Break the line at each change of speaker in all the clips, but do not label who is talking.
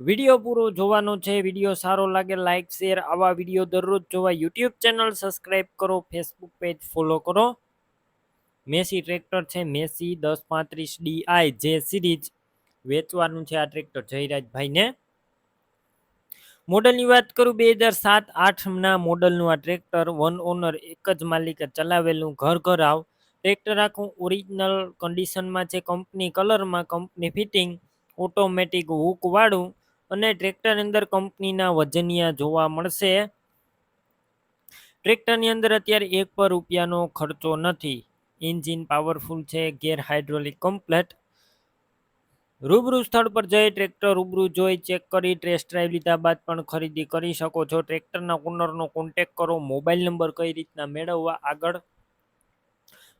Video પૂરો જોવાનો છે, વીડિયો સારો લાગે લાઇક શેર આવા વીડિયો દરરોજ જોવા યુટ્યુબ ચેનલ સબસ્ક્રાઈબ કરો ફેસબુક પેજ ફોલો કરો. મેસી ટ્રેક્ટર છે, મેસી દસ પાંત્રીસ ડીઆઈ જે સિરીઝ વેચવાનું છે આ ટ્રેક્ટર જયરાજભાઈને. મોડલની વાત કરું, બે હજાર સાત આઠના મોડલનું આ ટ્રેક્ટર વન ઓનર એક જ માલિકે ચલાવેલું ઘર ઘર આવ. ટ્રેક્ટર આખું ઓરિજિનલ કન્ડિશનમાં છે કંપની કલરમાં કંપની ફિટિંગ ઓટોમેટિક હુકવાળું અને ટ્રેક્ટર અંદર કંપનીના વજનિયા જોવા મળશે. ટ્રેક્ટરની અંદર અત્યારે એક પર રૂપિયાનો ખર્ચો નથી. એન્જિન પાવરફુલ છે, ગેર હાઇડ્રોલિક કમ્પ્લેટ. રૂબરૂ સ્થળ પર જઈ ટ્રેક્ટર રૂબરૂ જોઈ ચેક કરી, ટેસ્ટ ડ્રાઈવ લીધા બાદ પણ ખરીદી કરી શકો છો. ટ્રેક્ટરના ઓનરનો કોન્ટેક કરો, મોબાઈલ નંબર કઈ રીતના મેળવવા આગળ.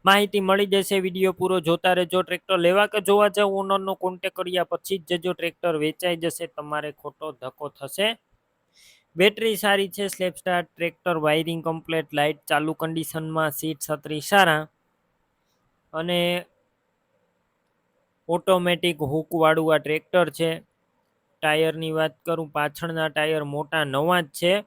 માહિતી મળી જશે, વીડિયો પૂરો જોતા રહેજો. ટ્રેક્ટર લેવા કે જોવા જાવ ઓનરનો કોન્ટેક કર્યા પછી જ જજો. ટ્રેક્ટર વેચાઈ જશે, તમારે ખોટો ધક્કો થશે. બેટરી સારી છે સ્લેપસ્ટાર ટ્રેક્ટર વાયરિંગ કમ્પ્લેટ લાઇટ ચાલુ કન્ડિશનમાં સીટ છત્રી સારા. અને ઓટોમેટિક હુકવાળું આ ટ્રેક્ટર છે. ટાયરની વાત કરું, પાછળના ટાયર મોટા નવા જ છે.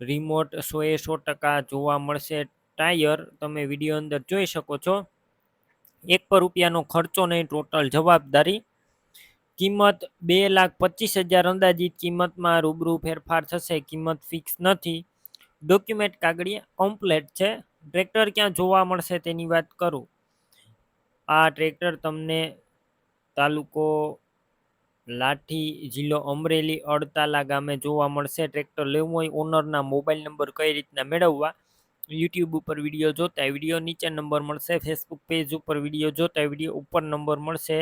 રિમોટ સો એ સો ટકા જોવા મળશે. ટાયર તમે વીડિયો અંદર જોઈ શકો છો. એક પર રૂપિયાનો ખર્ચો નહીં ટોટલ જવાબદારી. કિંમત બે લાખ પચીસ હજાર અંદાજિત કિંમતમાં રૂબરૂ ફેરફાર થશે, કિંમત ફિક્સ નથી. ડોક્યુમેન્ટ કાગળિયા કમ્પ્લેટ છે. ટ્રેક્ટર ક્યાં જોવા મળશે તેની વાત કરું. આ ટ્રેક્ટર તમને તાલુકો લાઠી જિલ્લો અમરેલી અડતાલા ગામે જોવા મળશે. ટ્રેક્ટર લેવું હોય ઓનરના મોબાઈલ નંબર કઈ રીતના મેળવવા? યુટ્યુબ ઉપર વીડિયો જોતા વીડિયો નીચે નંબર મળશે ફેસબુક પેજ ઉપર વીડિયો જોતા વીડિયો ઉપર નંબર મળશે.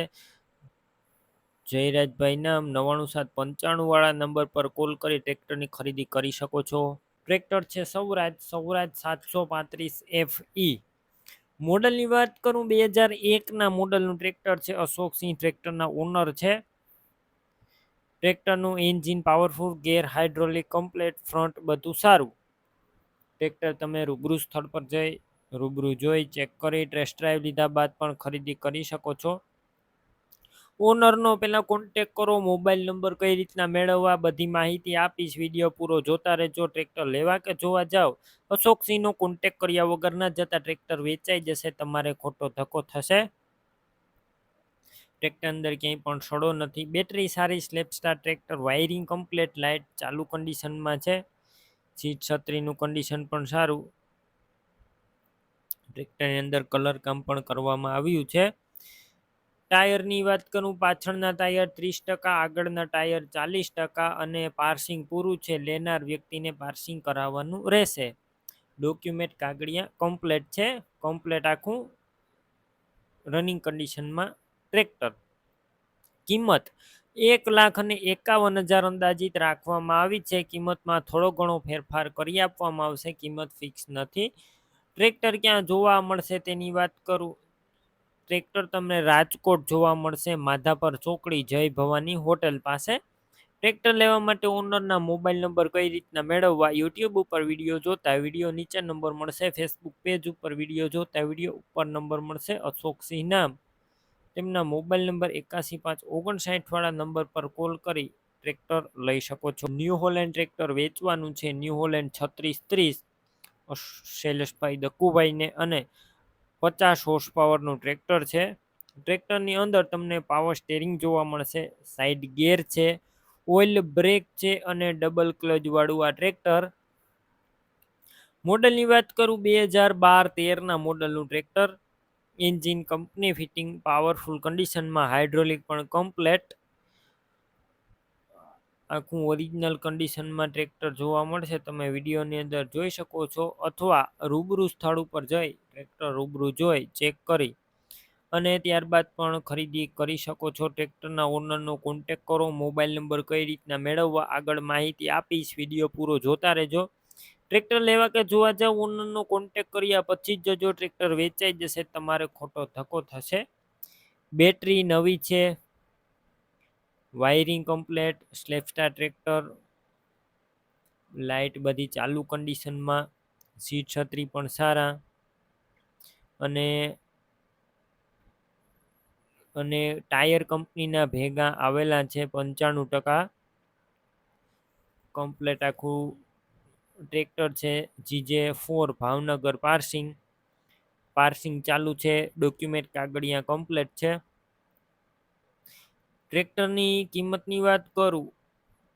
જયરાજભાઈ નામ નવાણું સાત પંચાણું વાળા નંબર પર કોલ કરી ટ્રેક્ટરની ખરીદી કરી શકો છો. ટ્રેક્ટર છે સૌરાજ સૌરાજ સાતસો પાંત્રીસ એફ ઈ મોડલની વાત કરું, બે હજાર એકના મોડલનું ટ્રેક્ટર છે અશોકસિંહ ટ્રેક્ટરના ઓનર છે. ટ્રેક્ટરનું engine powerful gear hydraulic complete front બધું સારું. ટ્રેક્ટર તમે રૂબરૂ સ્થળ પર જઈ, રૂબરૂ જોઈ, ચેક કરી ટેસ્ટ ડ્રાઈવ લીધા બાદ પણ ખરીદી કરી શકો છો. ઓનરનો પહેલાં કોન્ટેક કરો મોબાઈલ નંબર કઈ રીતના મેળવવા, બધી માહિતી આપીશ વીડિયો પૂરો જોતા રહેજો, ટ્રેક્ટર લેવા કે જોવા જાઓ. અશોકસિંહનો કોન્ટેક કર્યા વગર ના જતા ટ્રેક્ટર વેચાઈ જશે, તમારે ખોટો ધક્કો થશે. ટ્રેક્ટર અંદર ક્યાંય પણ સડો નથી. બેટરી સારી સ્લેપસ્ટાર ટ્રેક્ટર વાયરિંગ કમ્પ્લેટ લાઇટ ચાલુ કન્ડિશનમાં છે. સીટ છત્રીનું કન્ડિશન પણ સારું. ટ્રેક્ટરની અંદર કલર કામ પણ કરવામાં આવ્યું છે. ટાયરની વાત કરું, પાછળના ટાયર ત્રીસ ટકા, આગળના ટાયર ચાલીસ ટકા અને પાર્સિંગ પૂરું છે. લેનાર વ્યક્તિને પાર્સિંગ કરાવવાનું રહેશે. ડોક્યુમેન્ટ કાગળિયા કમ્પ્લેટ છે. કમ્પ્લેટ આખું રનિંગ કન્ડિશનમાં ટ્રેક્ટર. કિંમત એક લાખ અને એકાવન હજાર અંદાજિત રાખવામાં આવી છે. કિંમતમાં થોડો ઘણો ફેરફાર કરી આપવામાં આવશે. કિંમત ફિક્સ નથી. ટ્રેક્ટર ક્યાં જોવા મળશે તેની વાત કરું. ટ્રેક્ટર તમને રાજકોટ જોવા મળશે. માધાપર ચોકડી જય ભવાની હોટેલ પાસે. ટ્રેક્ટર લેવા માટે ઓનરના મોબાઈલ નંબર કઈ રીતના મેળવવા યુટ્યુબ ઉપર વીડિયો જોતા વીડિયો નીચે નંબર મળશે. ફેસબુક પેજ ઉપર વીડિયો જોતા વીડિયો ઉપર નંબર મળશે. અશોકસિંહ નામ. તેમના મોબાઈલ નંબર એકાસી પાંચ ઓગણસાઠવાળા નંબર પર કોલ કરી ટ્રેક્ટર લઈ શકો છો. ન્યૂ હોલેન્ડ ટ્રેક્ટર વેચવાનું છે. ન્યૂ હોલેન્ડ છત્રીસ ત્રીસ શૈલેષભાઈ દક્કુભાઈને અને પચાસ હોર્સ પાવરનું ટ્રેક્ટર છે. ટ્રેક્ટરની અંદર તમને પાવર સ્ટેરિંગ જોવા મળશે. સાઈડ ગેર છે. ઓઇલ બ્રેક છે અને ડબલ ક્લચવાળું આ ટ્રેક્ટર. મોડલની વાત કરું, બે હજાર બાર તેરના મોડલનું tractor. Engine company fitting, powerful કન્ડિશનમાં હાઇડ્રોલિક પણ કમ્પ્લેટ. આખું ઓરિજિનલ કન્ડિશનમાં ટ્રેક્ટર જોવા મળશે, તમે વિડીયોની અંદર જોઈ શકો છો. અથવા રૂબરૂ સ્થળ ઉપર જઈ ટ્રેક્ટર રૂબરૂ જોઈ ચેક કરી અને ત્યારબાદ પણ ખરીદી કરી શકો છો. ટ્રેક્ટરના ઓનરનો કોન્ટેક કરો, મોબાઈલ નંબર કઈ રીતના મેળવવા, આગળ માહિતી આપીશ. વીડિયો પૂરો જોતા રહેજો. ટ્રેક્ટર લેવા કે જોવા જાવ ઓનરનો કોન્ટેક કર્યા પછી જ જો ટ્રેક્ટર વેચાઈ જશે, તમારે ખોટો ધક્કો થશે. બેટરી નવી છે. વાયરિંગ કમ્પ્લેટ સ્લેપસ્ટાર ટ્રેક્ટર લાઇટ બધી ચાલુ કન્ડિશનમાં સીટ છત્રી પણ સારા. અને અને ટાયર કંપનીના ભેગા આવેલા છે, પંચાણું ટકા. કમ્પ્લેટ આખું ટ્રેક્ટર છે, GJ four, Bhavnagar passing. Passing ચાલુ છે, ડોક્યુમેન્ટ કાગળિયા કમ્પ્લેટ છે. ટ્રેક્ટરની કિંમતની વાત કરું,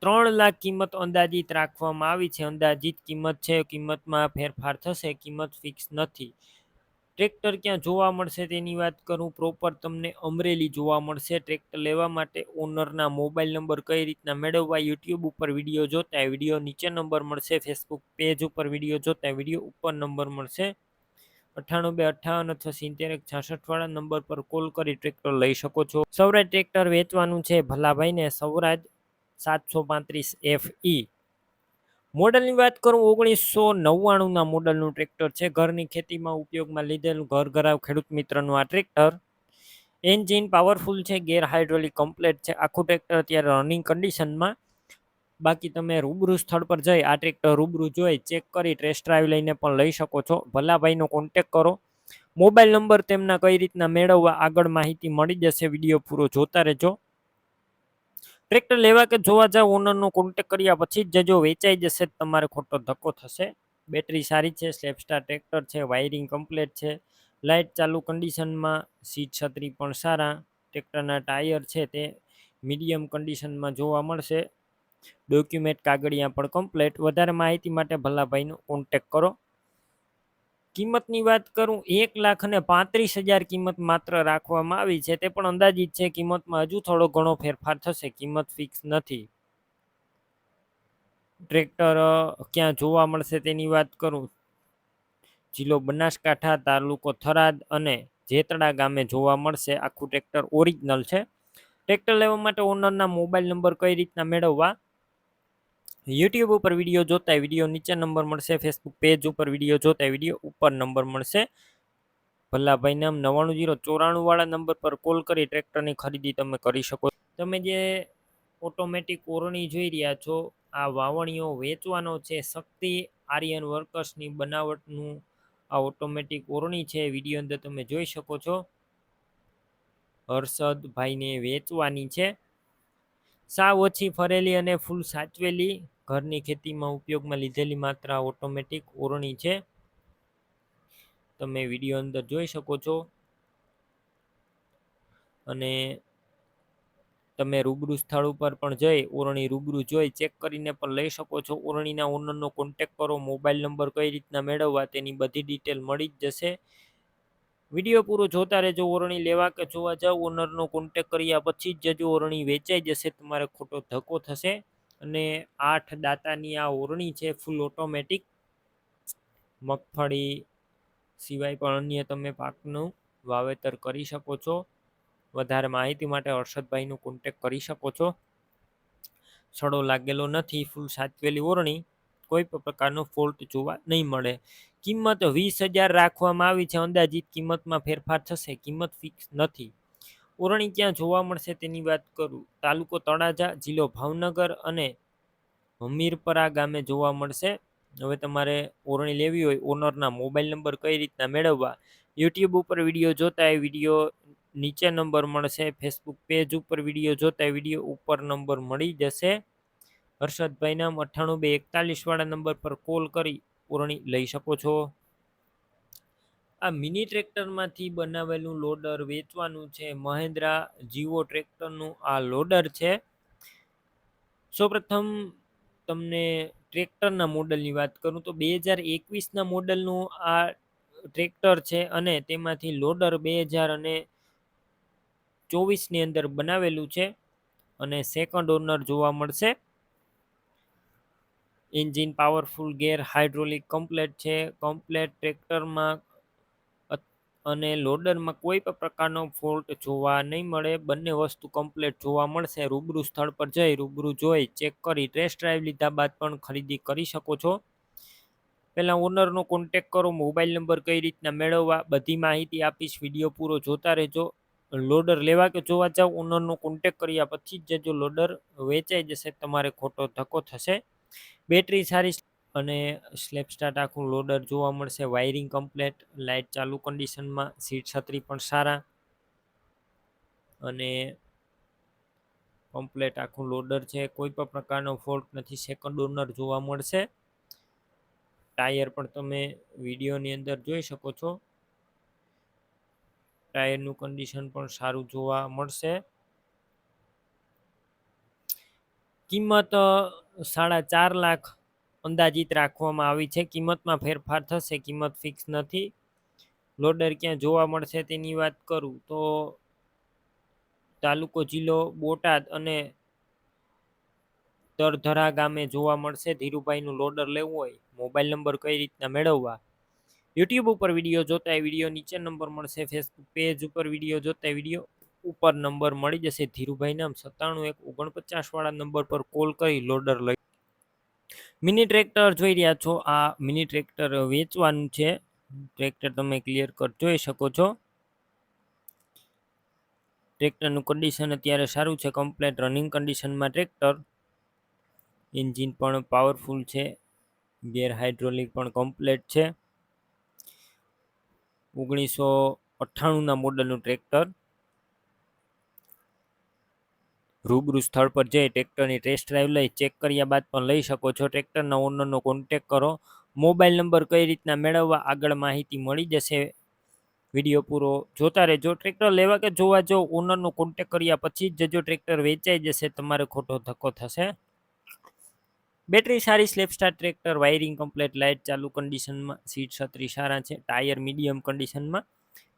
ત્રણ લાખ કિંમત અંદાજિત રાખવામાં આવી છે. અંદાજિત કિંમત છે, કિંમતમાં ફેરફાર થશે, કિંમત ફિક્સ નથી. ટ્રેક્ટર ક્યાં જોવા મળશે તેની વાત કરું? પ્રોપર તમને અમરેલી જોવા મળશે. ટ્રેક્ટર લેવા માટે ઓનરના મોબાઈલ નંબર કઈ રીતના મેળવવા યુટ્યુબ ઉપર વીડિયો જોતા વીડિયો નીચે નંબર મળશે. ફેસબુક પેજ ઉપર વીડિયો જોતા વીડિયો ઉપર નંબર મળશે. અઠ્ઠાણું બે અઠ્ઠાવન અથવા સિત્તેર એક વાળા નંબર પર કોલ કરી ટ્રેક્ટર લઈ શકો છો. સૌરાજ ટ્રેક્ટર વેચવાનું છે ભલાભાઈને. સૌરાજ સાતસો પાંત્રીસ એફ ઈ મોડલની વાત કરું, ઓગણીસો નવ્વાણુંના મોડલનું ટ્રેક્ટર છે. ઘરની ખેતીમાં ઉપયોગમાં લીધેલું ઘર ઘરાવ ખેડૂત મિત્રનું આ ટ્રેક્ટર. એન્જિન પાવરફુલ છે, ગેર હાઇડ્રોલિક કમ્પ્લેટ છે. આખું ટ્રેક્ટર અત્યારે રનિંગ કન્ડિશનમાં. બાકી તમે રૂબરૂ સ્થળ પર જઈ આ ટ્રેક્ટર રૂબરૂ જોઈ, ચેક કરી, ટેસ્ટ ડ્રાઈવ લઈને પણ લઈ શકો છો. ભલાભાઈનો કોન્ટેક કરો. મોબાઈલ નંબર તેમના કઈ રીતના મેળવવા, આગળ માહિતી મળી જશે. વીડિયો પૂરો જોતા રહેજો. ટ્રેક્ટર લેવા કે જોવા જાવ ઓનરનો કોન્ટેક કર્યા પછી જ જજો, વેચાઈ જશે, તમારે ખોટો ધક્કો થશે. બેટરી સારી છે સ્લેપસ્ટાર ટ્રેક્ટર છે વાયરિંગ કમ્પ્લેટ છે લાઇટ ચાલુ કન્ડિશનમાં સીટ છત્રી પણ સારા ટ્રેક્ટરના ટાયર છે તે મીડિયમ કન્ડિશનમાં જોવા મળશે. ડોક્યુમેન્ટ કાગળિયા પણ કમ્પ્લેટ વધારે માહિતી માટે ભલાભાઈનો કોન્ટેક કરો. કિંમતની વાત કરું, એક લાખ અને પાંત્રીસ હજાર કિંમત માત્ર રાખવામાં આવી છે. તે પણ અંદાજિત છે, કિંમતમાં હજુ થોડો ઘણો ફેરફાર થશે. કિંમત ફિક્સ નથી. ટ્રેક્ટર ક્યાં જોવા મળશે તેની વાત કરું. જિલ્લો બનાસકાંઠા, તાલુકો થરાદ અને જેતડા ગામે જોવા મળશે. આખું ટ્રેક્ટર ઓરિજિનલ છે. ટ્રેક્ટર લેવા માટે ઓનરના મોબાઈલ નંબર કઈ રીતના મેળવવા? યુટ્યુબ ઉપર વીડિયો જોતા વીડિયો નીચે નંબર મળશે ફેસબુક પેજ ઉપર વીડિયો જોતા વીડિયો ઉપર નંબર મળશે. ભલ્લાભાઈ નામ નવ્વાણું જીરો ચોરાણું વાળા નંબર પર કોલ કરી ટ્રેક્ટરની ખરીદી તમે કરી શકો તમે જે ઓટોમેટિક ઓરણી જોઈ રહ્યા છો, આ વાવણીઓ વેચવાનો છે, શક્તિ આર્યન વર્કર્સની બનાવટનું આ ઓટોમેટિક ઓરણી છે વીડિયો અંદર તમે જોઈ શકો છો. હર્ષદભાઈને વેચવાની છે. સાવ ઓછી ફરેલી અને ફૂલ સાચવેલી ઘરની ખેતીમાં ઉપયોગમાં લીધેલી માત્ર ઓટોમેટિક ઓરણી છે. તમે વીડિયો અંદર જોઈ શકો છો. અને તમે રૂબરૂ સ્થળ ઉપર પણ જઈ ઓરણી રૂબરૂ જોઈ, ચેક કરીને પણ લઈ શકો છો. ઓરણીના ઓનરનો કોન્ટેક કરો મોબાઈલ નંબર કઈ રીતના મેળવવા તેની બધી ડિટેલ મળી જ જશે. વીડિયો પૂરો જોતા રહેજો, ઓરણી લેવા કે જોવા જાવ. ઓનરનો કોન્ટેક કર્યા પછી જ જજો, ઓરણી વેચાઈ જશે, તમારે ખોટો ધક્કો થશે. અને આઠ દાતાની આ ઓરણી છે ફૂલ ઓટોમેટિક મગફળી સિવાય પણ અન્ય તમે પાકનું વાવેતર કરી શકો છો. વધારે માહિતી માટે હર્ષદભાઈનો કોન્ટેક કરી શકો છો. સડો લાગેલો નથી ફૂલ સાચવેલી ઓરણી. કોઈ પણ પ્રકારનો ફોલ્ટ જોવા નહીં મળે. કિંમત વીસ હજાર રાખવામાં આવી છે, અંદાજિત કિંમતમાં ફેરફાર થશે, કિંમત ફિક્સ નથી. ઓરણી ક્યાં જોવા મળશે તેની વાત કરું. તાલુકો તળાજા, જિલ્લો ભાવનગર અને હમીરપરા ગામે જોવા મળશે. હવે તમારે ઓરણી લેવી હોય, ઓનરના મોબાઈલ નંબર કઈ રીતના મેળવવા? યુટ્યુબ ઉપર વીડિયો જોતા એ વીડિયો નીચે નંબર મળશે, ફેસબુક પેજ ઉપર વીડિયો જોતા વીડિયો ઉપર નંબર મળી જશે. હર્ષદભાઈ નામ અઠ્ઠાણું બે એકતાલીસવાળા નંબર પર કોલ કરી પૂરણી લઈ શકો છો. આ મિની ટ્રેક્ટરમાંથી બનાવેલું લોડર વેચવાનું છે મહેન્દ્રા જીવો ટ્રેક્ટરનું આ લોડર છે. સૌપ્રથમ તમને ટ્રેક્ટરના મોડલની વાત કરું તો બે હજાર એકવીસના મોડલનું આ ટ્રેક્ટર છે અને તેમાંથી લોડર બે હજાર અને ચોવીસની અંદર બનાવેલું છે અને સેકન્ડ ઓનર જોવા મળશે. Engine powerful, gear hydraulic, complete છે. કમ્પ્લેટ ટ્રેક્ટરમાં અને લોડરમાં કોઈ પણ પ્રકારનો ફોલ્ટ જોવા નહીં મળે. બંને વસ્તુ કમ્પ્લેટ જોવા મળશે. રૂબરૂ સ્થળ પર જઈ રૂબરૂ જોઈ ચેક કરી ટેસ્ટ ડ્રાઈવ લીધા બાદ પણ ખરીદી કરી શકો છો. પહેલાં ઓનરનો કોન્ટેક કરો, મોબાઈલ નંબર કઈ રીતના મેળવવા બધી માહિતી આપીશ. વીડિયો પૂરો જોતા રહેજો. લોડર લેવા કે જોવા જાઓ ઓનરનો કોન્ટેક કર્યા પછી જ જો લોડર વેચાઈ જશે, તમારે ખોટો ધક્કો થશે. બેટરી સારી અને સ્લેપ સ્ટાર્ટ આખું લોડર જોવા મળશે. વાયરિંગ કમ્પ્લેટ, લાઇટ ચાલુ કન્ડિશનમાં, સીટ છત્રી પણ સારા અને કમ્પ્લેટ આખું લોડર છે. કોઈ પણ પ્રકારનો ફોલ્ટ નથી, સેકન્ડ ઓનર જોવા મળશે. ટાયર પણ તમે વિડીયોની અંદર જોઈ શકો છો. ટાયરનું કન્ડિશન પણ સારું જોવા મળશે. કિંમત સાડા ચાર લાખ અંદાજિત રાખવામાં આવી છે. કિંમતમાં ફેરફાર થશે, કિંમત ફિક્સ નથી. લોડર ક્યાં જોવા મળશે તેની વાત કરું તો તાલુકો જિલ્લો બોટાદ અને તરધરા ગામે જોવા મળશે. ધીરુભાઈનું લોડર લેવું હોય, મોબાઈલ નંબર કઈ રીતના મેળવવા? યુટ્યુબ ઉપર વીડિયો જોતા વીડિયો નીચે નંબર મળશે. ફેસબુક પેજ ઉપર વીડિયો જોતા વીડિયો ઉપર નંબર મળી જશે. ધીરુભાઈ નામ સત્તાણું એક ઓગણપચાસ વાળા નંબર પર કોલ કરી લોડર લઈ. મિની ટ્રેક્ટર જોઈ રહ્યા છો. આ મિની ટ્રેક્ટર વેચવાનું છે. ટ્રેક્ટર તમે ક્લિયર કટ જોઈ શકો છો. ટ્રેક્ટરનું કન્ડિશન અત્યારે સારું છે. કમ્પ્લેટ રનિંગ કન્ડિશનમાં ટ્રેક્ટર એન્જિન પણ પાવરફુલ છે. ગેર હાઇડ્રોલિક પણ કમ્પ્લેટ છે. ઓગણીસો અઠ્ઠાણુંના મોડલનું ટ્રેક્ટર રૂબરૂ સ્થળ પર જઈ ટ્રેક્ટરની ટેસ્ટ ડ્રાઈવ લઈ ચેક કર્યા બાદ પણ લઈ શકો છો. ટ્રેક્ટરના ઓનરનો કોન્ટેક કરો. મોબાઈલ નંબર કઈ રીતના મેળવવા આગળ માહિતી મળી જશે. વીડિયો પૂરો જોતા રહેજો. ટ્રેક્ટર લેવા કે જોવા જો ઓનરનો કોન્ટેક કર્યા પછી જ જો ટ્રેક્ટર વેચાઈ જશે, તમારે ખોટો ધક્કો થશે. બેટરી સારી સ્લેપસ્ટાર ટ્રેક્ટર વાયરિંગ કમ્પ્લેટ લાઇટ ચાલુ કન્ડિશનમાં સીટ છત્રી સારા છે. ટાયર મીડિયમ કન્ડિશનમાં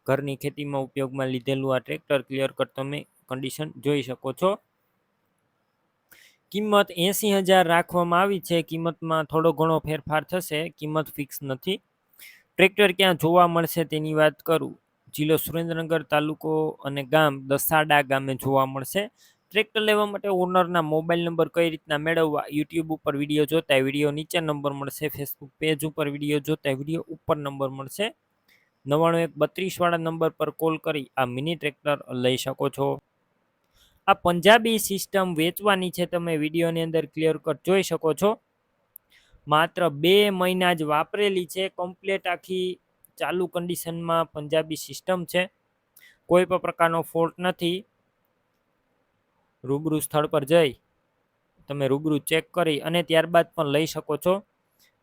ઘરની ખેતીમાં ઉપયોગમાં લીધેલું આ ટ્રેક્ટર ક્લિયર કટ તમે કન્ડિશન જોઈ શકો છો. કિંમત એંસી હજાર રાખવામાં આવી છે. કિંમતમાં થોડો ઘણો ફેરફાર થશે. કિંમત ફિક્સ નથી. ટ્રેક્ટર ક્યાં જોવા મળશે તેની વાત કરું. જિલ્લો સુરેન્દ્રનગર તાલુકો અને ગામ દસાડા ગામે જોવા મળશે. ટ્રેક્ટર લેવા માટે ઓનરના મોબાઈલ નંબર કઈ રીતના મેળવવા યુટ્યુબ ઉપર વીડિયો જોતા વીડિયો નીચે નંબર મળશે. ફેસબુક પેજ ઉપર વીડિયો જોતા વીડિયો ઉપર નંબર મળશે. નવ્વાણું એક બત્રીસવાળા નંબર પર કોલ કરી આ મિની ટ્રેક્ટર લઈ શકો છો. આ પંજાબી સિસ્ટમ વેચવાની છે તમે વિડીયોની અંદર ક્લિયર કટ જોઈ શકો છો. માત્ર બે મહિના જ વાપરેલી છે કમ્પ્લેટ આખી ચાલુ કન્ડિશનમાં પંજાબી સિસ્ટમ છે. કોઈ પણ પ્રકારનો ફોલ્ટ નથી. રૂબરૂ સ્થળ પર જઈ તમે રૂબરૂ ચેક કરી અને ત્યારબાદ પણ લઈ શકો છો.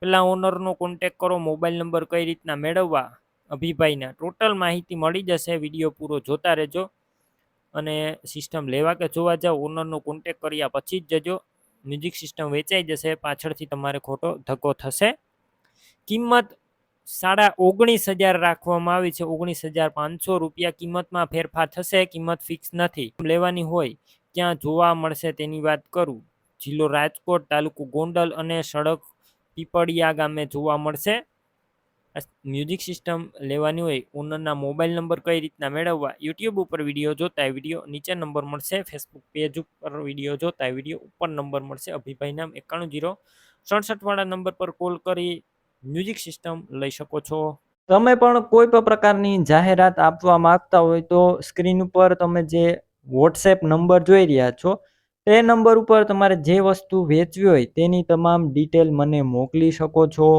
પહેલાં ઓનરનો કોન્ટેક કરો મોબાઈલ નંબર કઈ રીતના મેળવવા, અભિભાઈના. ટોટલ માહિતી મળી જશે, વીડિયો પૂરો જોતા રહેજો. અને સિસ્ટમ લેવા કે જોવા જાઓ ઓનરનો કોન્ટેક કર્યા પછી જ જજો. મ્યુઝિક સિસ્ટમ વેચાઈ જશે, પાછળથી તમારે ખોટો ધક્કો થશે. કિંમત સાડા ઓગણીસ હજાર રાખવામાં આવી છે. ઓગણીસ હજાર પાંચસો રૂપિયા કિંમતમાં ફેરફાર થશે, કિંમત ફિક્સ નથી. લેવાની હોય, ક્યાં જોવા મળશે તેની વાત કરું. જિલ્લો રાજકોટ, તાલુકો ગોંડલ અને સડક પીપળિયા ગામે જોવા મળશે. મ્યુઝિક સિસ્ટમ લેવાની હોય ઓનરના મોબાઈલ નંબર કઈ રીતના મેળવવા, યુટ્યુબ ઉપર વીડિયો જોતા વીડિયો નીચે નંબર મળશે, ફેસબુક પેજ ઉપર વીડિયો જોતા વીડિયો ઉપર નંબર મળશે, અભિભાઈ નામ એકાણું જીરો સડસઠવાળા નંબર પર કોલ કરી મ્યુઝિક સિસ્ટમ લઈ શકો છો.
તમે પણ કોઈ પણ પ્રકારની જાહેરાત આપવા માંગતા હોય તો સ્ક્રીન ઉપર તમે જે વોટ્સએપ નંબર જોઈ રહ્યા છો, તે નંબર ઉપર તમારે જે વસ્તુ વેચવી હોય તેની તમામ ડિટેલ મને મોકલી શકો છો.